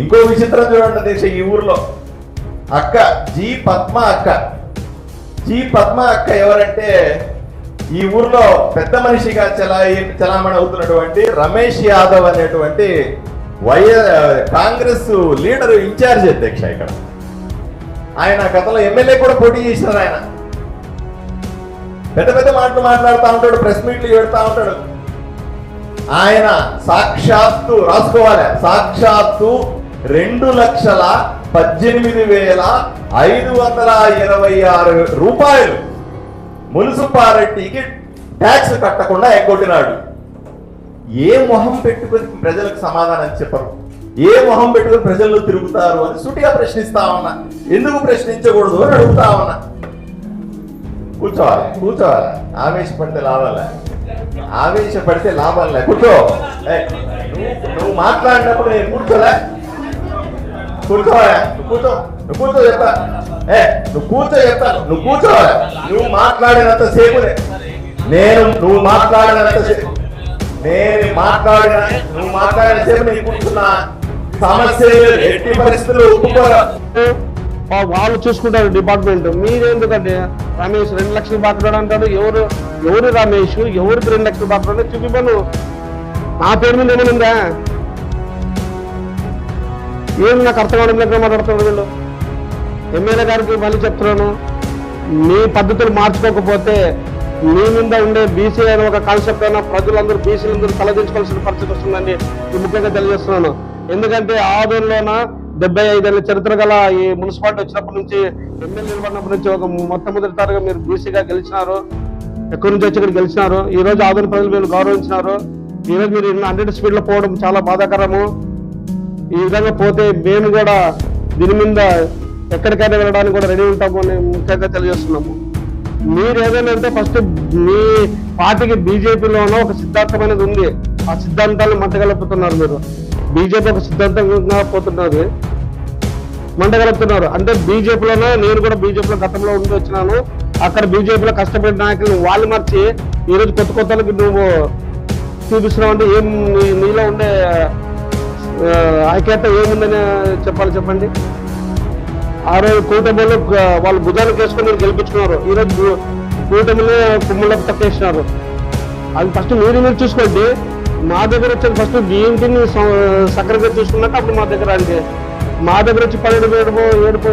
ఇంకో విచిత్రం చూడండి అధ్యక్ష ఈ ఊర్లో. అక్క జి పద్మ అక్క. జి పద్మ అక్క ఎవరంటే ఈ ఊర్లో పెద్ద మనిషిగా చలాయి చలామణి అవుతున్నటువంటి రమేష్ యాదవ్ అనేటువంటి వై కాంగ్రెస్ లీడర్ ఇన్ఛార్జ్ అధ్యక్ష ఇక్కడ. ఆయన గతంలో ఎమ్మెల్యే కూడా పోటీ చేసినారు ఆయన. పెద్ద పెద్ద మాటలు మాట్లాడుతూ ఉంటాడు ప్రెస్ మీట్లు పెడతా ఉంటాడు. ఆయన సాక్షాత్తు రాసుకోవాలి సాక్షాత్తు రెండు లక్షల పద్దెనిమిది వేల ఐదు వందల ఇరవై ఆరు రూపాయలు మున్సిపాలిటీకి ట్యాక్స్ కట్టకుండా ఎగ్గొట్టినాడు. ఏ మొహం పెట్టుకుని ప్రజలకు సమాధానం చెప్పరు. ఏ మొహం పెట్టుకుని ప్రజల్లో తిరుగుతారు అని సూటిగా ప్రశ్నిస్తా ఉన్నా. ఎందుకు ప్రశ్నించకూడదు అని అడుగుతా ఉన్నా. కూర్చోవాలి కూర్చోవాలి. ఆవేశపడితే లాభాలే. ఆవేశపడితే లాభాలే. కూర్చో. నువ్వు నువ్వు మాట్లాడినప్పుడు నేను కూర్చోలే. కూర్చోవాలి నువ్వు కూర్చో. నువ్వు కూర్చో చెప్తా ఏ నువ్వు కూర్చో చెప్తాను నువ్వు కూర్చోవాలి నువ్వు మాట్లాడినంత సేపునే నేను నువ్వు మాట్లాడినంత సేపు నేను మాట్లాడిన నువ్వు మాట్లాడిన సేపు నేను కూర్చున్నా. సమస్య ఎట్టి పరిస్థితులు ఒప్పుకోరా? వాళ్ళు చూసుకుంటారు డిపార్ట్మెంట్. మీరెందుకంటే రమేష్ రెండు లక్షలు బాకరాడు అంటాడు. ఎవరు ఎవరు రమేష్? ఎవరికి రెండు లక్షలు బాకరాడు చూపిపోను నా పేరు మీద ఏమైనా ఉందా? ఏం నాకు అర్థం అవడం లేక మాట్లాడుతున్నారు వీళ్ళు? ఎమ్మెల్యే గారికి మళ్ళీ చెప్తున్నాను. మీ పద్ధతులు మార్చుకోకపోతే మీ మీద ఉండే బీసీ అనే ఒక కాన్సెప్ట్ అయినా ప్రజలందరూ బీసీలందరూ తలదించుకోవాల్సిన పరిస్థితి వస్తుందని ముఖ్యంగా తెలియజేస్తున్నాను. ఎందుకంటే ఆదోళనలోన డెబ్బై ఐదేళ్ళ చరిత్ర గల ఈ మున్సిపాలిటీ వచ్చినప్పటి నుంచి ఎమ్మెల్యే నిలబడినప్పటి నుంచి ఒక మొట్టమొదటిసారిగా మీరు బీసీగా గెలిచినారు. ఎక్కడి నుంచి వచ్చి ఇక్కడ గెలిచినారు? ఈ రోజు ఆదోళన ప్రజలు మీరు గౌరవించినారు. ఈ రోజు మీరు హండ్రెడ్ స్పీడ్లో పోవడం చాలా బాధాకరము. ఈ విధంగా పోతే మేము కూడా దీని మీద ఎక్కడికైనా వెళ్ళడానికి కూడా రెడీ ఉంటాము అని ముఖ్యంగా తెలియజేస్తున్నాము. మీరు ఏదైనా అంటే ఫస్ట్ మీ పార్టీకి బీజేపీలోనో ఒక సిద్ధాంతం అనేది ఉంది. ఆ సిద్ధాంతాలను మంటగలుపుతున్నారు మీరు. బీజేపీ ఒక సిద్ధాంతంగా పోతున్నది మండగలుపుతున్నారు అంటే బీజేపీలోనే నేను కూడా బీజేపీలో గతంలో ఉండి వచ్చినాను. అక్కడ బీజేపీలో కష్టపడిన నాయకులు వాళ్ళు మార్చి ఈ రోజు కొత్త కొత్తలకి నువ్వు చూపిస్తున్నావు అంటే ఏం నీ- నీలో ఉండే ఐక్యత ఏముందని చెప్పాలి చెప్పండి? ఆ రోజు కూటమిలో వాళ్ళు భుజానికి వేసుకొని గెలిపించుకున్నారు. ఈ రోజు కూటమిలో కుమ్ములకు తక్కేసినారు. అది ఫస్ట్ మీరు మీరు చూసుకోండి. మా దగ్గర వచ్చి ఫస్ట్ మీ ఇంటిని స- చూసుకున్నాక అప్పుడు మా దగ్గర అంటే మా దగ్గర వచ్చి పన్నెండు ఏడుపో ఏడుపో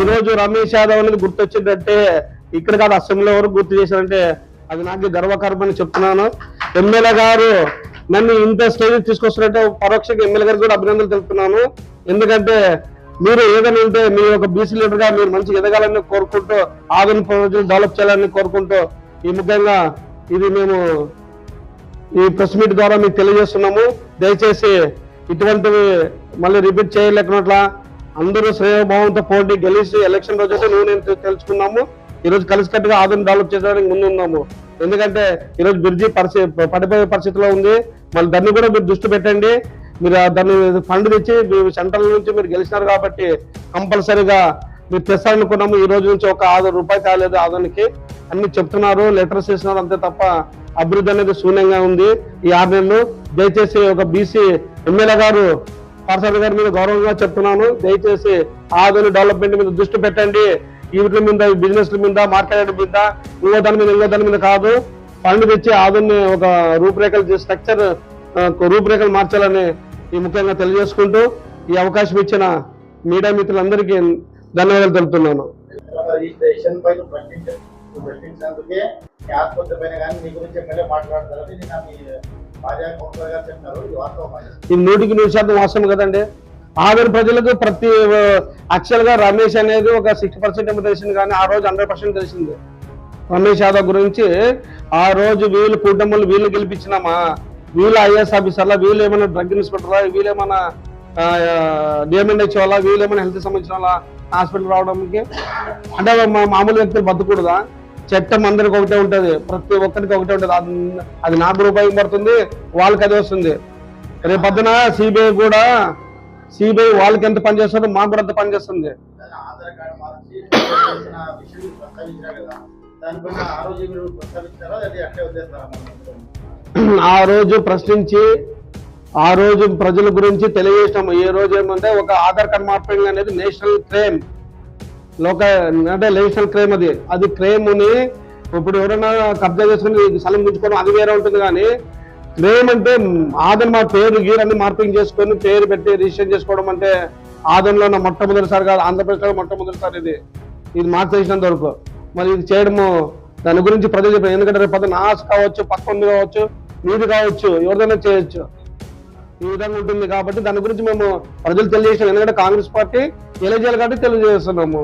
ఈరోజు రమేష్ యాదవ్ అనేది గుర్తొచ్చిందంటే ఇక్కడ కాదు అసెంబ్లీ వరకు గుర్తు చేశారంటే అది నాకు గర్వకారణమని చెప్తున్నాను. ఎమ్మెల్యే గారు నన్ను ఇంత స్టేజ్ తీసుకొస్తున్నట్టే పరోక్షకు ఎమ్మెల్యే గారికి కూడా అభినందనలు తెలుపుతున్నాను. ఎందుకంటే మీరు ఏదైనా ఉంటే మీ యొక్క బీసీ లీడర్గా మీరు మంచి ఎదగాలని కోరుకుంటూ ఆధునిక ప్రజలు డెవలప్ చేయాలని కోరుకుంటూ ఈ ముఖ్యంగా ఇది మేము ఈ ప్రెస్ మీట్ ద్వారా మీకు తెలియజేస్తున్నాము. దయచేసి ఇటువంటివి మళ్ళీ రిపీట్ చేయలేకున్నట్ల అందరూ శ్రేయభావంతో పోటీ గెలిచి ఎలక్షన్ రోజు అయితే నువ్వు నేను తెలుసుకున్నాము. ఈరోజు కలిసికట్టుగా ఆధునిక డెవలప్ చేయడానికి ముందు ఉన్నాము ఎందుకంటే ఈరోజు బిర్జీ బ్రిడ్జి పరిస్థితి పడిపోయే పరిస్థితిలో ఉంది. మళ్ళీ దాన్ని కూడా మీరు దృష్టి పెట్టండి. మీరు దాన్ని ఫండ్ తెచ్చి మీరు సెంట్రల్ నుంచి మీరు గెలిచినారు కాబట్టి కంపల్సరీగా మీరు తెస్తారనుకున్నాము ఈ రోజు నుంచి ఒక ఆరు రూపాయి కాలేదు ఆదానికి. అన్ని చెప్తున్నారు లెటర్స్ ఇస్తున్నారు అంతే తప్ప అభివృద్ధి అనేది శూన్యంగా ఉంది. ఈ ఆరు నెలలు దయచేసి ఒక బీసీ ఎమ్మెల్యే గారు పార్సాల గారి మీద గౌరవంగా చెప్తున్నాను. దయచేసి ఆధునిక డెవలప్మెంట్ మీద దృష్టి పెట్టండి. ఈ వీటి మీద బిజినెస్ మీద మార్కెట్ మీద ఇంకో దాని మీద ఇంకో దాని మీద కాదు. ఫండ్ తెచ్చి ఆధుని ఒక రూపురేఖలు స్ట్రక్చర్ రూపురేఖలు మార్చాలని ఈ ముఖ్యంగా తెలియజేసుకుంటూ ఈ అవకాశం ఇచ్చిన మీడియా మిత్రులందరికీ ధన్యవాదాలు తెలుపుతున్నాను. ఈ స్టేషన్ పైన ప్రశ్నించ ప్రశ్నించినందుకే ఈ ఆసుపత్రి పైన కానీ మీ గురించి ఎమ్మెల్యే మాట్లాడతారని నిన్న మీ భార్య కౌన్సిలర్ గారు చెప్పినారు. ఇది వాస్తవం ఈ నూటికి నూరు శాతం వాస్తవం కదండి. ఆవిరి ప్రజలకు ప్రతి యాక్చువల్గా రమేష్ అనేది ఒక సిక్స్టీ పర్సెంట్ తెలిసింది కానీ ఆ రోజు హండ్రెడ్ పర్సెంట్ తెలిసింది. రమేష్ యాదవ్ గురించి ఆ రోజు వీళ్ళు కుటుంబాలు వీళ్ళు గెలిపించినామా? వీళ్ళు ఐఏఎస్ ఆఫీసర్లా వీళ్ళు ఏమైనా డ్రగ్ ఇన్స్పెక్టర్లా వీళ్ళు ఏమైనా డిఎంఎన్హెచ్ వాళ్ళ వీళ్ళు ఏమైనా హెల్త్ సంబంధించిన వాళ్ళ హాస్పిటల్ రావడానికి? అంటే మా మామూలు వ్యక్తులు బతకూడదా? చట్టం అందరికి ఒకటే ఉంటుంది. ప్రతి ఒక్కరికి ఒకటే ఉంటుంది. అది- అది నాకు రూపాయి పడుతుంది వాళ్ళకి అదే వస్తుంది. రేపు పొద్దున సిబిఐ కూడా సిబిఐ వాళ్ళకి ఎంత పనిచేస్తుందో మాకు కూడా అంత పనిచేస్తుంది ఆ రోజు ప్రశ్నించి ఆ రోజు ప్రజల గురించి తెలియజేసినాము ఏ రోజు ఏమంటే ఒక ఆధార్ కార్డ్ మార్పింగ్ అనేది నేషనల్ క్రైమ్. లోక అంటే నేషనల్ క్రైమ్ అది. అది క్రైమ్ని ఇప్పుడు ఎవరైనా కబ్జా చేసుకుని స్థలం గుంజుకోవడం అది వేరే ఉంటుంది కానీ క్రైమ్ అంటే ఆదన్ మా పేరు అన్ని మార్పింగ్ చేసుకొని పేరు పెట్టి రిజిస్టర్ చేసుకోవడం అంటే ఆదంలో ఉన్న మొట్టమొదటిసారి కాదు ఆంధ్రప్రదేశ్లో మొట్టమొదటిసారి ఇది. ఇది మాకు తెలిసినంత వరకు. మరి ఇది చేయడము దాని గురించి ప్రజలు చెప్పారు. ఎందుకంటే రేపు పొద్దున్న కావచ్చు పక్క కావచ్చు నీది కావచ్చు ఎవరిదైనా చేయొచ్చు. ఈ విధంగా ఉంటుంది కాబట్టి దాని గురించి మేము ప్రజలు తెలియజేసాం ఎందుకంటే కాంగ్రెస్ పార్టీ తెలియజేయాలి కాబట్టి తెలియజేస్తున్నాము.